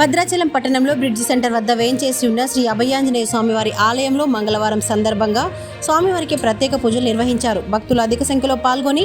భద్రాచలం పట్టణంలో bridge centre వద్ద వేయించేసి ఉన్న శ్రీ అభయాంజనేయ స్వామివారి ఆలయంలో మంగళవారం సందర్భంగా స్వామివారికి ప్రత్యేక పూజలు నిర్వహించారు. భక్తులు అధిక సంఖ్యలో పాల్గొని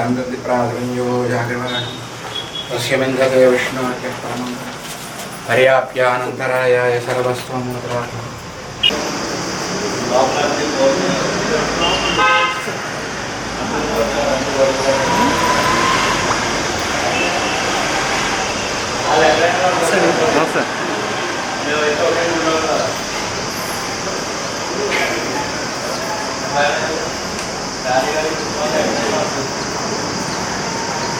हन्तन्ति प्राणद्रव्यो जागृमः तस्य सर्वस्वं मुद्रात्मम् Gracias.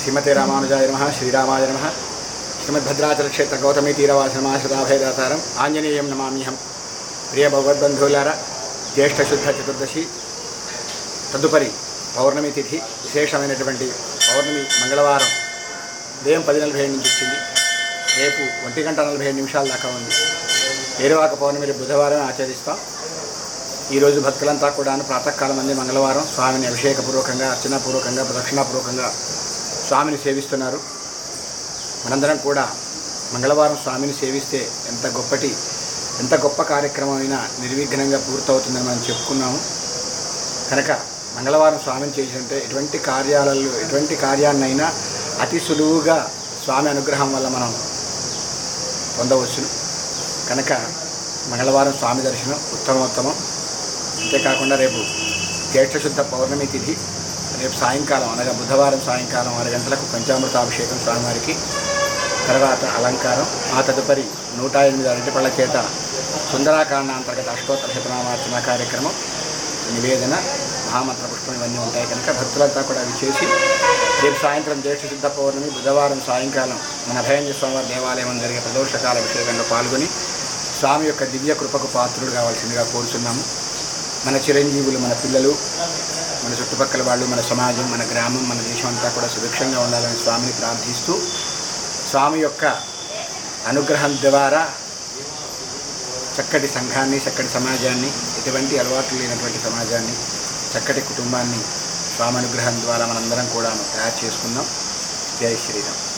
శ్రీమతే రామానుజాయ నమ శ్రీరామాయ నమ శ్రీమద్భద్రాచలక్షేత్ర గౌతమీ గౌతమి ఆంజనేయం నమామ్యహం ప్రియ భగవద్బంధువులారా జ్యేష్ఠశుద్ధ చతుర్దశి తదుపరి పౌర్ణమి తిథి విశేషమైనటువంటి పౌర్ణమి మంగళవారం ఉదయం పది నలభై ఏడు నుంచి వచ్చింది. రేపు ఒంటి గంట నలభై ఏడు నిమిషాల దాకా ఉంది. ఏరువాక పౌర్ణమి బుధవారం ఆచరిస్తాం. ఈరోజు భక్తులంతా కూడా ప్రాతకాలం అంది మంగళవారం స్వామిని అభిషేకపూర్వకంగా అర్చనాపూర్వకంగా ప్రదక్షిణాపూర్వకంగా స్వామిని సేవిస్తున్నారు. మనందరం కూడా మంగళవారం స్వామిని సేవిస్తే ఎంత గొప్పటి ఎంత గొప్ప కార్యక్రమం అయినా నిర్విఘ్నంగా పూర్తవుతుందని మనం చెప్పుకున్నాము. కనుక మంగళవారం స్వామిని చేసినట్టే ఎటువంటి కార్యాలలో ఎటువంటి కార్యాన్నైనా అతి సులువుగా స్వామి అనుగ్రహం వల్ల మనం పొందవచ్చును. కనుక మంగళవారం స్వామి దర్శనం ఉత్తమోత్తమం. అంతేకాకుండా రేపు జ్యేష్ఠశుద్ధ పౌర్ణమి తిథి రేపు సాయంకాలం అనగా బుధవారం సాయంకాలం ఆరు గంటలకు పంచామృతాభిషేకం స్వామివారికి. తర్వాత అలంకారం ఆ తదుపరి నూట ఎనిమిది అరటిపళ్ళ చేత సుందరాకాండ అంతర్గత అష్టోత్తర శతనామార్చన కార్యక్రమం నివేదన మహామంత్ర పుష్పం ఇవన్నీ ఉంటాయి కనుక భక్తులంతా కూడా అవి చేసి రేపు సాయంత్రం జ్యేష్ఠశుద్ధ పౌర్ణమి బుధవారం సాయంకాలం మన భయంజ స్వామివారి దేవాలయం జరిగే ప్రదోషకాల అభిషేకంలో పాల్గొని స్వామి యొక్క దివ్య కృపకు పాత్రుడు కావాల్సిందిగా కోరుతున్నాము మన చిరంజీవులు మన పిల్లలు మన చుట్టుపక్కల వాళ్ళు మన సమాజం మన గ్రామం మన దేశం అంతా కూడా సుభిక్షంగా ఉండాలని స్వామిని ప్రార్థిస్తూ స్వామి యొక్క అనుగ్రహం ద్వారా చక్కటి సంఘాన్ని చక్కటి సమాజాన్ని ఎటువంటి అలవాట్లు లేనటువంటి సమాజాన్ని చక్కటి కుటుంబాన్ని స్వామి అనుగ్రహం ద్వారా మనందరం కూడా తయారు చేసుకుందాం. జై శ్రీరామ్.